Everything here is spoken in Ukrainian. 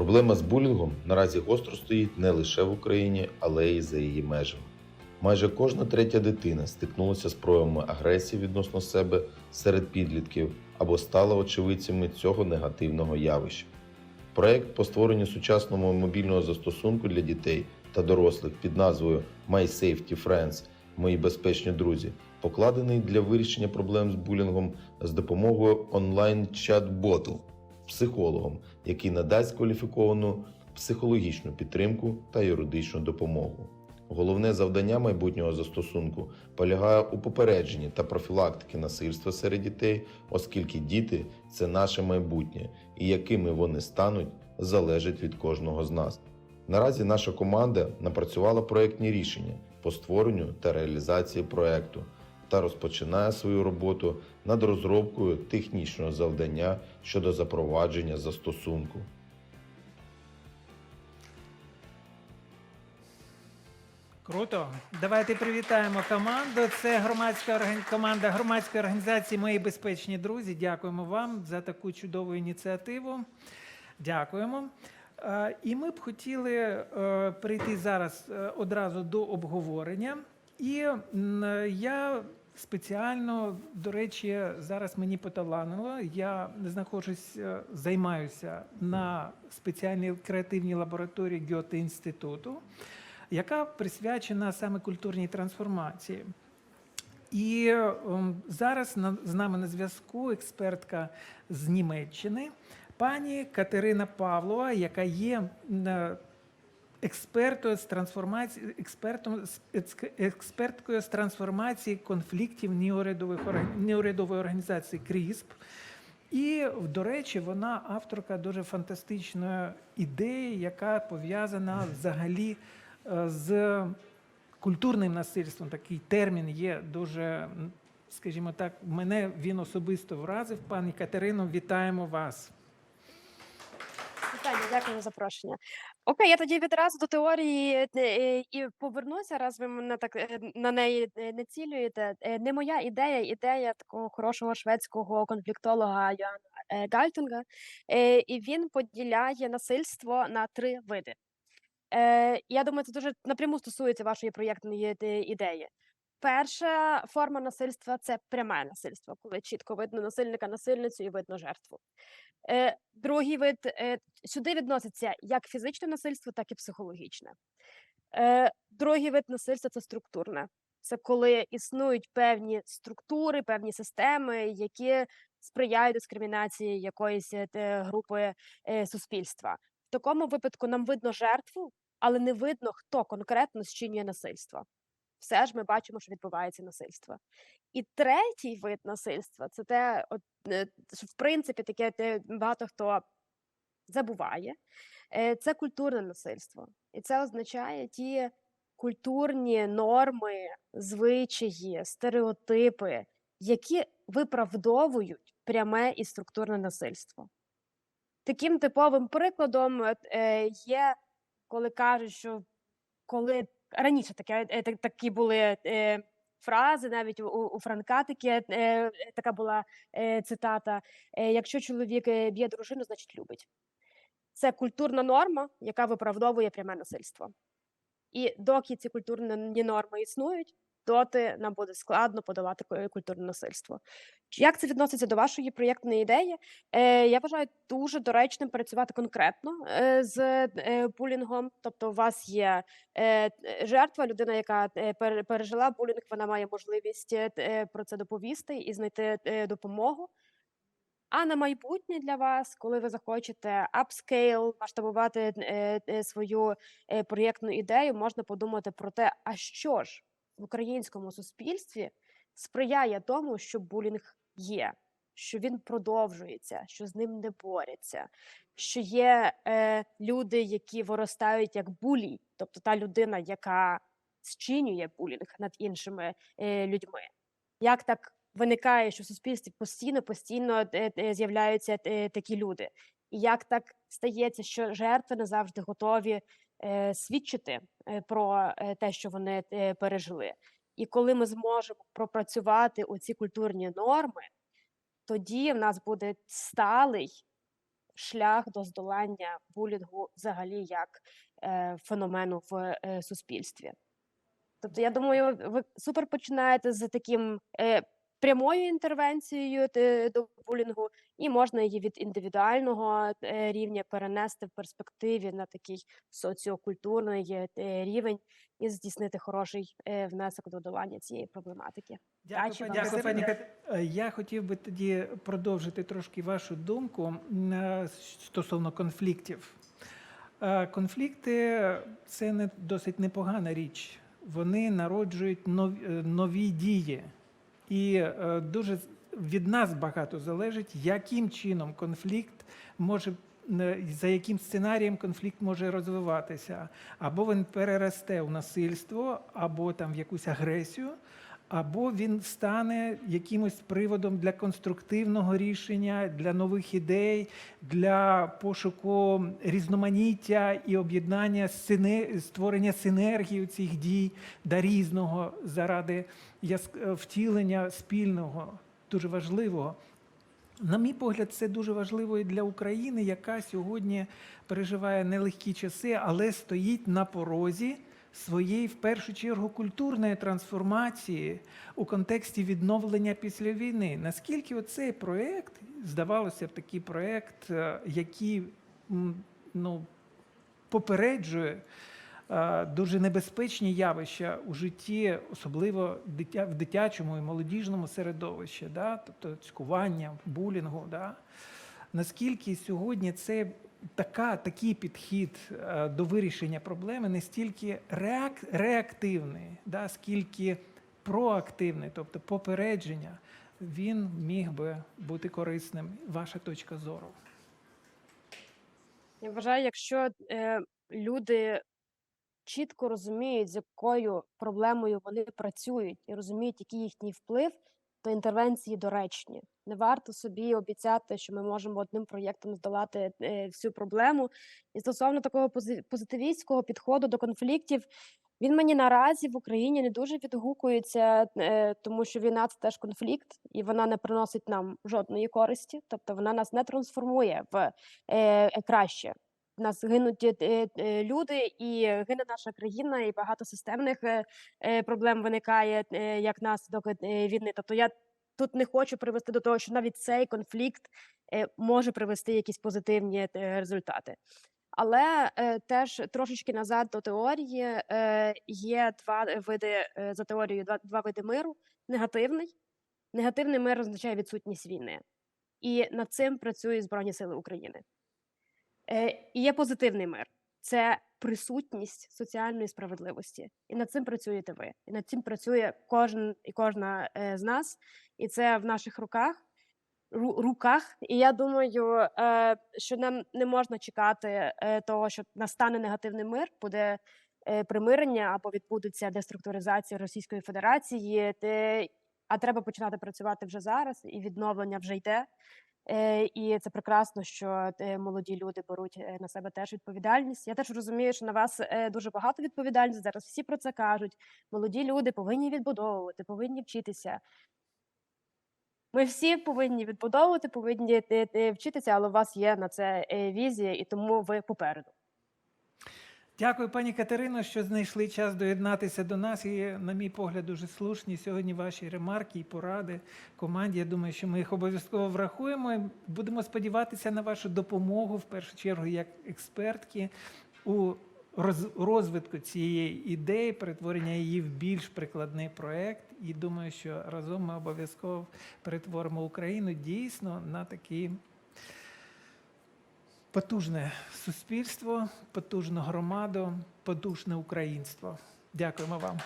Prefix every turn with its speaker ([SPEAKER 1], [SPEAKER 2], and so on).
[SPEAKER 1] Проблема з булінгом наразі гостро стоїть не лише в Україні, але й за її межами. Майже кожна третя дитина стикнулася з проявами агресії відносно себе серед підлітків або стала очевидцями цього негативного явища. Проект по створенню сучасного мобільного застосунку для дітей та дорослих під назвою My Safety Friends Мої безпечні друзі покладений для вирішення проблем з булінгом з допомогою онлайн-чат-боту психологом, який надасть кваліфіковану психологічну підтримку та юридичну допомогу. Головне завдання майбутнього застосунку полягає у попередженні та профілактики насильства серед дітей, оскільки діти це наше майбутнє, і якими вони стануть, залежить від кожного з нас. Наразі наша команда напрацювала проектні рішення по створенню та реалізації проекту та розпочинає свою роботу над розробкою технічного завдання щодо запровадження застосунку.
[SPEAKER 2] Круто. Давайте привітаємо команду. Це громадська команда громадської організації Мої безпечні друзі. Дякуємо вам за таку чудову ініціативу. Дякуємо. Е, І ми б хотіли е, перейти зараз е, одразу до обговорення. І я спеціально, до речі, зараз мені поталанило. Я знаходжусь, е, займаюся на спеціальній креативній лабораторії Гьоте інституту яка присвячена саме культурній трансформації. І ем, зараз з нами на зв'язку експертка з Німеччини, пані Катерина Павлова, яка є м, експертою з трансформації, експертом експерткою з трансформації конфліктів неурядової організації КРІСП. І, до речі, вона авторка дуже фантастичної ідеї, яка пов'язана взагалі е, з культурним насильством. Такий термін є дуже, скажімо так, мене він особисто вразив. Пані Катерино, вітаємо вас.
[SPEAKER 3] Вітання, дякую за запрошення. Окей, я тоді відразу до теорії е, е, і повернуся, раз ви мене так е, на неї е, не цілюєте. Не моя ідея, ідея такого хорошого шведського конфліктолога Йоанна е, Гальтунга. І він поділяє насильство на три види. Я думаю, це дуже напряму стосується вашої проєктної ідеї. Перша форма насильства це пряме насильство, коли чітко видно насильника, насильницю і видно жертву. Е, Другий вид е, сюди відноситься як фізичне насильство, так і психологічне. Е, Другий вид насильства це структурне. Це коли існують певні структури, певні системи, які сприяють дискримінації якоїсь групи суспільства. В такому випадку нам видно жертву, але не видно, хто конкретно зчинює насильство. Все ж ми бачимо, що відбувається насильство. І третій вид насильства це те, от, е, що в принципі таке те, багато хто забуває. Е, Це культурне насильство. І це означає ті культурні норми, звичаї, стереотипи, які виправдовують пряме і структурне насильство. Таким типовим прикладом е, є, коли кажуть, що коли раніше таке, е, так- такі були е, фрази, навіть у, у Франка таке, е, така була е, цитата: е, якщо чоловік е, б'є дружину, значить любить. Це культурна норма, яка виправдовує пряме насильство. І доки ці культурні норми існують, доти нам буде складно подолати культурне насильство. Як це відноситься до вашої проєктної ідеї? Е, я вважаю дуже доречним працювати конкретно е, з е, булінгом. Тобто, у вас є жертва, людина, яка пережила булінг, вона має можливість про це доповісти і знайти допомогу. А на майбутнє для вас, коли ви захочете апскейл, масштабувати свою проєктну ідею, можна подумати про те, а що ж в українському суспільстві сприяє тому, що булінг є, що він продовжується, що з ним не борються, що є е, люди, які виростають як булі, тобто та людина, яка зчинює булінг над іншими е, людьми. Як так виникає, що в суспільстві постійно постійно е, е, з'являються е, такі люди? І як так стається, що жертви не завжди готові свідчити е, про е, те, що вони е, пережили? І коли ми зможемо пропрацювати оці культурні норми, тоді в нас буде сталий шлях до здолання булінгу взагалі як е, феномену в е, суспільстві. Тобто, я думаю, ви супер починаєте з таким е, прямою інтервенцією до булінгу, і можна її від індивідуального е, рівня перенести в перспективі на такий соціокультурний е, рівень і здійснити хороший е, внесок до долання цієї проблематики.
[SPEAKER 2] Дякую, пані,
[SPEAKER 3] вам.
[SPEAKER 2] дякую, пані Кат- Я хотів би тоді продовжити трошки вашу думку стосовно конфліктів. Конфлікти це не досить непогана річ. Вони народжують нові, нові дії. І е, дуже від нас багато залежить, яким чином конфлікт може, за яким сценарієм конфлікт може розвиватися. Або він переросте у насильство, або там в якусь агресію, або він стане якимось приводом для конструктивного рішення, для нових ідей, для пошуку різноманіття і об'єднання створення синергії цих дій да різного заради е, втілення спільного, дуже важливого. На мій погляд, це дуже важливо і для України, яка сьогодні переживає нелегкі часи, але стоїть на порозі своєї, в першу чергу, культурної трансформації у контексті відновлення після війни. Наскільки оцей проєкт, здавалося б, такий проєкт, е, який ну, попереджує е, дуже небезпечні явища у житті, особливо в дитячому і молодіжному середовищі, да? тобто цькування, булінгу. Да? Наскільки сьогодні це така, такий підхід е, до вирішення проблеми не стільки реак, реактивний, да? скільки проактивний, тобто попередження, він міг би бути корисним. Ваша точка зору.
[SPEAKER 3] Я вважаю, якщо е, люди чітко розуміють, з якою проблемою вони працюють, і розуміють, який їхній вплив, то інтервенції доречні. Не варто собі обіцяти, що ми можемо одним проєктом здолати е, всю проблему. І стосовно такого пози- позитивістського підходу до конфліктів, він мені наразі в Україні не дуже відгукується, е, тому що війна це теж конфлікт, і вона не приносить нам жодної користі, тобто вона нас не трансформує в е, краще. Нас гинуть е, люди, і гине наша країна, і багато системних е, е, проблем виникає як наслідок війни. Тобто я тут не хочу привести до того, що навіть цей конфлікт може привести якісь позитивні результати. Але е, теж трошечки назад до теорії е, є два види е, за теорією, два, два види миру: негативний. Негативний мир означає відсутність війни, і над цим працюють Збройні Сили України. Е, і є позитивний мир це присутність соціальної справедливості. І над цим працюєте ви. І над цим працює кожен і кожна е, з нас, і це в наших руках. Руках, і я думаю, е, що нам не можна чекати того, що настане негативний мир, буде примирення або відбудеться деструктуризація Російської Федерації, а треба починати працювати вже зараз, і відновлення вже йде. Е, І це прекрасно, що молоді люди беруть е, на себе теж відповідальність. Я теж розумію, що на вас е, дуже багато відповідальності. Зараз всі про це кажуть. Молоді люди повинні відбудовувати, повинні вчитися. Ми всі повинні відбудовувати, повинні вчитися, але у вас є на це візія, і тому ви попереду.
[SPEAKER 2] Дякую, пані Катерино, що знайшли час доєднатися до нас. І, на мій погляд, дуже слушні сьогодні ваші ремарки і поради команді. Я думаю, що ми їх обов'язково врахуємо. І Будемо сподіватися на вашу допомогу, в першу чергу, як експертки, у розвитку цієї ідеї, перетворення її в більш прикладний проект. І думаю, що разом ми обов'язково перетворимо Україну дійсно на такий потужне суспільство, потужну громаду, потужне українство. Дякуємо вам.